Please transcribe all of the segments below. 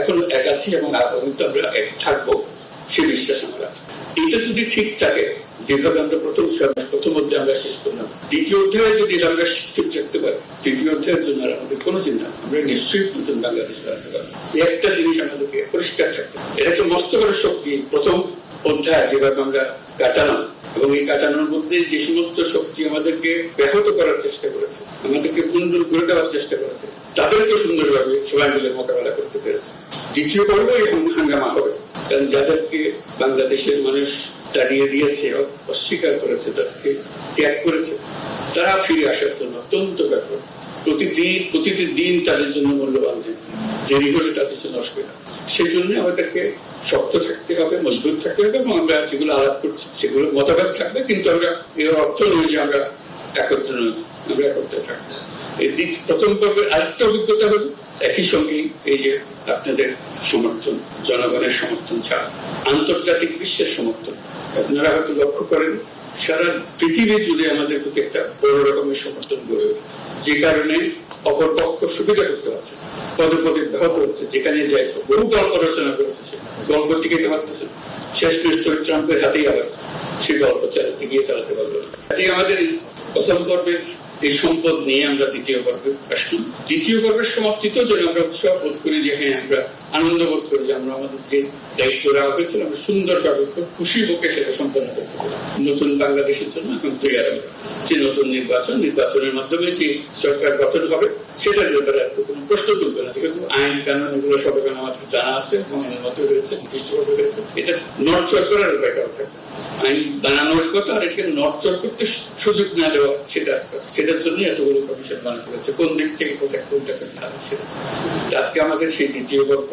এখন এক আছি এবং আমরা এক থাকব, সে বিশ্বাস আমার। এটা যদি ঠিক থাকে, যেভাবে আমরা প্রথম প্রথম অধ্যায় আমরা শেষ করলাম, দ্বিতীয় অধ্যায়ে যদি আমরা ঠিক রাখতে পারি, তৃতীয় অধ্যায়ের জন্য আমাদের কোনো চিন্তা আমরা নিশ্চয়ই নতুন বাংলাদেশ বানাতে পারব। একটা জিনিস আমাদেরকে পরিষ্কার থাকতে এটা একটা মস্ত বড় শক্তি। প্রথম অধ্যায় যেভাবে আমরা কাটালাম, এবং এই কাটানোর মধ্যে যে সমস্ত শক্তি আমাদেরকে ব্যাহত করার চেষ্টা করেছে আমাদেরকে কুণ্ডল করে দেওয়ার চেষ্টা করেছে। তাদেরকে সুন্দরভাবে সবাই মিলে মোকাবেলা করতে পেরেছে। দ্বিতীয় পর্ব এবং হাঙ্গামা হবে। কারণ যাদেরকে বাংলাদেশের মানুষ তাড়িয়ে দিয়েছে, অস্বীকার করেছে, তাদেরকে ত্যাগ করেছে, তারা ফিরে আসার জন্য অত্যন্ত ব্যাপক। প্রতিদিন প্রতিটি দিন তাদের জন্য মূল্যবান দিন। দেরি হলে তাদের জন্য অসুবিধা। সেই জন্য আমাদেরকে শক্ত থাকতে হবে, মজবুত থাকতে হবে এবং আমরা যেগুলো আলাপ করছি সেগুলো মতভেদ থাকবে, কিন্তু আমরা এর অর্থ নয় যে আমরা একত্র নই, আমরা একত্রে থাকব। প্রথম পর্বের আরেকটা অভিজ্ঞতা হলো, একই সঙ্গে এই যে আপনাদের সমর্থন, জনগণের সমর্থন ছাড়া, আন্তর্জাতিক বিশ্বের সমর্থন। আপনারা হয়তো লক্ষ্য করেন, সারা পৃথিবী জুড়ে আমাদের প্রতি একটা বড় রকমের সমর্থন গড়ে যে কারণে অপর পক্ষ সুবিধা করতে পারছে পদে পদে ব্যাহত হচ্ছে। যেখানে যায় বহু গল্প রচনা করেছে। গল্প টিকে পারতেছে শেষ নিশ্চয় ট্রাম্পের হাতেই আবার সে গল্প চালাতে গিয়ে চালাতে পারবে কাজে আমাদের প্রথম পর্বের এই সম্পদ নিয়ে আমরা দ্বিতীয় পর্বে আসলাম দ্বিতীয় পর্বের সমাপ্তিতেও যেন আমরা উৎসাহ বোধ করি যে হ্যাঁ আমরা আনন্দ বোধ করি যে, আমরা আমাদের যে দায়িত্ব দেওয়া হয়েছিল, আমরা সুন্দরভাবে খুব খুশি মুখে সেটা সম্পন্ন করতে নতুন বাংলাদেশের জন্য এখন তৈরি আমরা যে নতুন নির্বাচন, নির্বাচনের মাধ্যমে যে সরকার গঠন হবে, সেটার ব্যাপারে কোনো প্রশ্ন তুলবে না। যেহেতু আইন কানুন, এগুলো সব আমাদের জানা আছে, এবং এর মধ্যে রয়েছে, নির্দিষ্টভাবে রয়েছে। এটা নর্থ সরকারের ব্যাপার থাকে আইন বানানোর কথা আর এটাকে নর্চর করতে সুযোগ না দেওয়া, সেটা, সেটার জন্য এতগুলো কমিশন বানাতে হয়েছে। কোন দিক থেকে কোথায় কোনটা করতে আজকে আমাদের সেই দ্বিতীয় পর্ব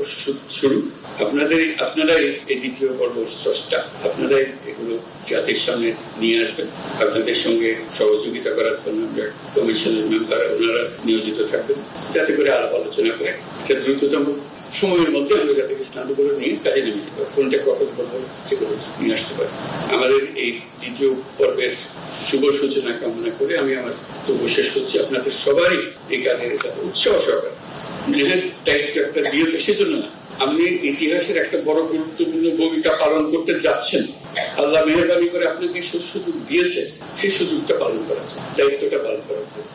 শুরু। আপনাদের আপনারাই এই দ্বিতীয় পর্ব স্রষ্টা। আপনারাই এগুলো জাতির সামনে নিয়ে আসবেন। আপনাদের সঙ্গে সহযোগিতা করার জন্য আমরা কমিশনের মেম্বার ওনারা নিয়োজিত থাকবেন। যাতে করে আলাপ আলোচনা করে। এটা দ্রুততম সময়ের মধ্যে আমরা যাতে সিদ্ধান্তগুলো নিয়ে কাজে নেমে যেতে পারি কোনটা কখন করব সেগুলো নিয়ে আসতে পারি। আমাদের এই দ্বিতীয় পর্বের শুভ সূচনা কামনা করে আমি আমার বক্তব্য শেষ করছি। আপনাদের সবারই এই কাজের উৎসাহ সহকারে। নিজের দায়িত্ব একটা দিয়েছে সেজন্য না। আপনি ইতিহাসের একটা বড় গুরুত্বপূর্ণ ভূমিকা পালন করতে যাচ্ছেন। আল্লাহ মেহরবানি করে আপনাকে সুযোগ দিয়েছে সেই সুযোগটা পালন জন্য, দায়িত্বটা পালন জন্য।